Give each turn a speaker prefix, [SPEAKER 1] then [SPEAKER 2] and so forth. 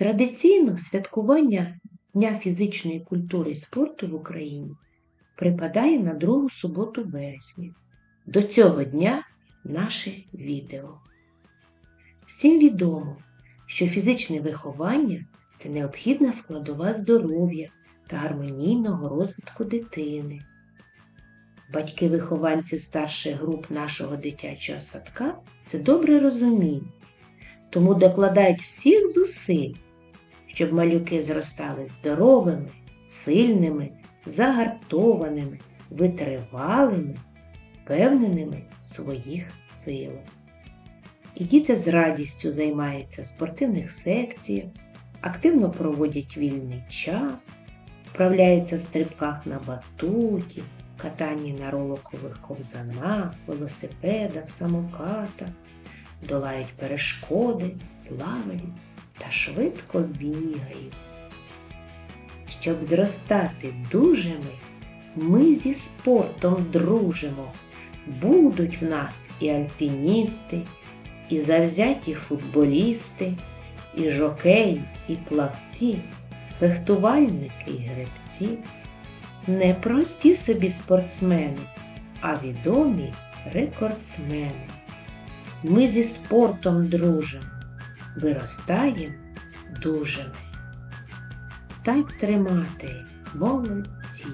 [SPEAKER 1] Традиційно святкування Дня фізичної культури і спорту в Україні припадає на другу суботу вересня. До цього дня наше відео. Всім відомо, що фізичне виховання це необхідна складова здоров'я та гармонійного розвитку дитини. Батьки вихованців старших груп нашого дитячого садка це добре розуміють, тому докладають всіх зусиль, щоб малюки зростали здоровими, сильними, загартованими, витривалими, впевненими в своїх силах. І діти з радістю займаються в спортивних секціях, активно проводять вільний час, вправляються в стрибках на батуті, катанні на роликових ковзанах, велосипедах, самокатах, долають перешкоди, плавають та швидко бігають. Щоб зростати дужими, ми зі спортом дружимо. Будуть в нас і альпіністи, і завзяті футболісти, і жокеї, і плавці, фехтувальники і гребці. Не прості собі спортсмени, а відомі рекордсмени. Ми зі спортом дружимо, виростаємо дужими. Так тримати молодці.